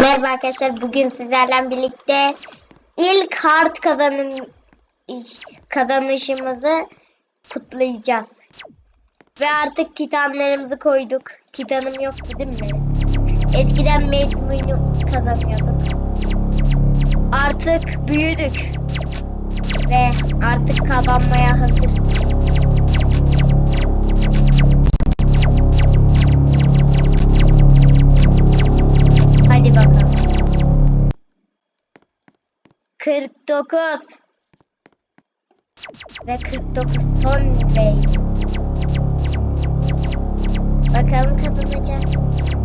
Merhaba arkadaşlar. Bugün sizlerle birlikte ilk hard kazanım kazanışımızı kutlayacağız. Ve artık titanlarımızı koyduk. Titanım yoktu değil mi? Eskiden Maidman'ı kazanıyorduk. Artık büyüdük. Ve artık kazanmaya hazırız. 49 ve 49 son wave. Bakalım kazanacak.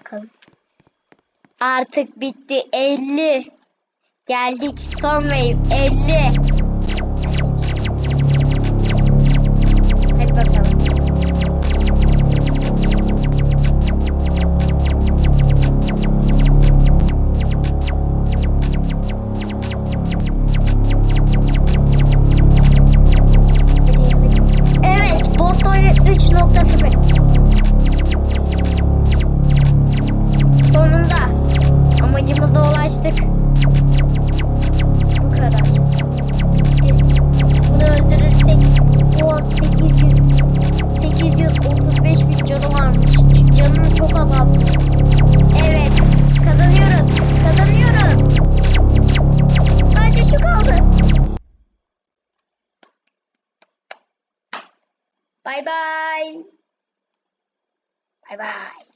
Bakalım. Artık bitti 50. Geldik son wave 50. Bye bye. Bye bye.